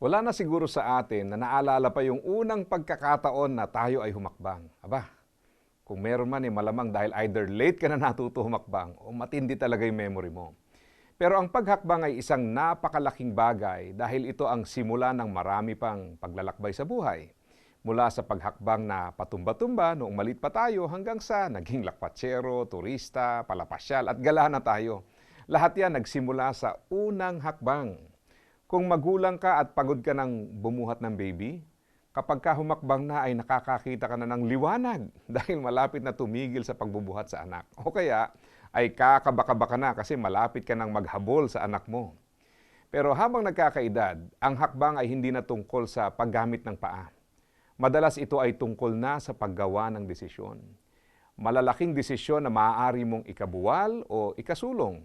Wala na siguro sa atin na naalala pa yung unang pagkakataon na tayo ay humakbang. Aba, kung meron man eh, malamang dahil either late ka na natuto humakbang o matindi talaga yung memory mo. Pero ang paghakbang ay isang napakalaking bagay dahil ito ang simula ng marami pang paglalakbay sa buhay. Mula sa paghakbang na patumba-tumba noong malit pa tayo hanggang sa naging lakwatsero, turista, palapasyal at gala na tayo. Lahat yan nagsimula sa unang hakbang. Kung magulang ka at pagod ka ng bumuhat ng baby, kapag ka humakbang na ay nakakakita ka na ng liwanag dahil malapit na tumigil sa pagbubuhat sa anak. O kaya ay kakabaka ka na kasi malapit ka nang maghabol sa anak mo. Pero habang nagkakaedad, ang hakbang ay hindi na tungkol sa paggamit ng paa. Madalas ito ay tungkol na sa paggawa ng desisyon. Malalaking desisyon na maaari mong ikabuwal o ikasulong.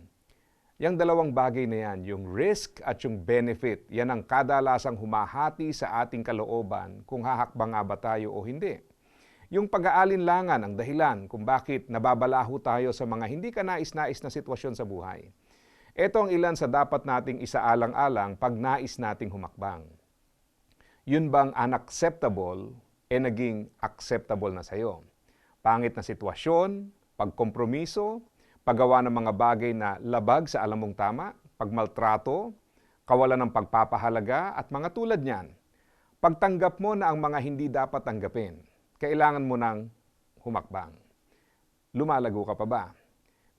Yang dalawang bagay na yan, yung risk at yung benefit, yan ang kadalasang humahati sa ating kalooban kung hahakbang nga ba tayo o hindi. Yung pag-aalinlangan ang dahilan kung bakit nababalaho tayo sa mga hindi ka nais-nais na sitwasyon sa buhay. Ito ang ilan sa dapat nating isaalang-alang pag nais nating humakbang. Yun bang unacceptable e naging acceptable na sa'yo? Pangit na sitwasyon, pagkompromiso, paggawa ng mga bagay na labag sa alam mong tama, pagmaltrato, kawalan ng pagpapahalaga at mga tulad niyan. Pagtanggap mo na ang mga hindi dapat tanggapin, kailangan mo ng humakbang. Lumalago ka pa ba?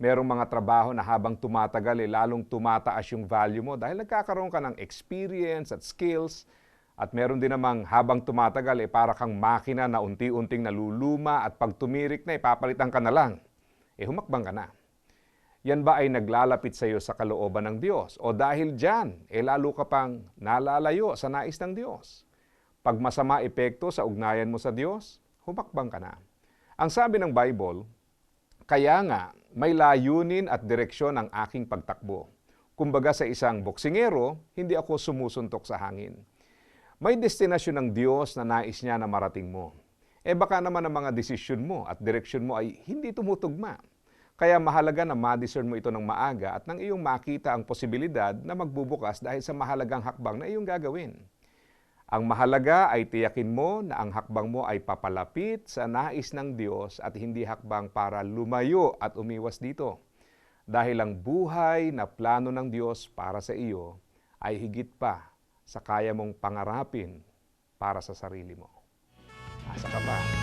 Merong mga trabaho na habang tumatagal, eh, lalong tumataas yung value mo dahil nagkakaroon ka ng experience at skills at meron din namang habang tumatagal, eh, para kang makina na unti-unting naluluma at pag tumirik na, ipapalitan ka na lang. Eh, humakbang ka na. Yan ba ay naglalapit sa iyo sa kalooban ng Diyos? O dahil dyan, eh lalo ka pang nalalayo sa nais ng Diyos? Pag masama epekto sa ugnayan mo sa Diyos, humakbang ka na. Ang sabi ng Bible, kaya nga may layunin at direksyon ang aking pagtakbo. Kumbaga sa isang boksingero, hindi ako sumusuntok sa hangin. May destinasyon ng Diyos na nais niya na marating mo. Eh baka naman ang mga desisyon mo at direksyon mo ay hindi tumutugma. Kaya mahalaga na ma-discern mo ito ng maaga at nang iyong makita ang posibilidad na magbubukas dahil sa mahalagang hakbang na iyong gagawin. Ang mahalaga ay tiyakin mo na ang hakbang mo ay papalapit sa nais ng Diyos at hindi hakbang para lumayo at umiwas dito. Dahil ang buhay na plano ng Diyos para sa iyo ay higit pa sa kaya mong pangarapin para sa sarili mo. Asa ka ba?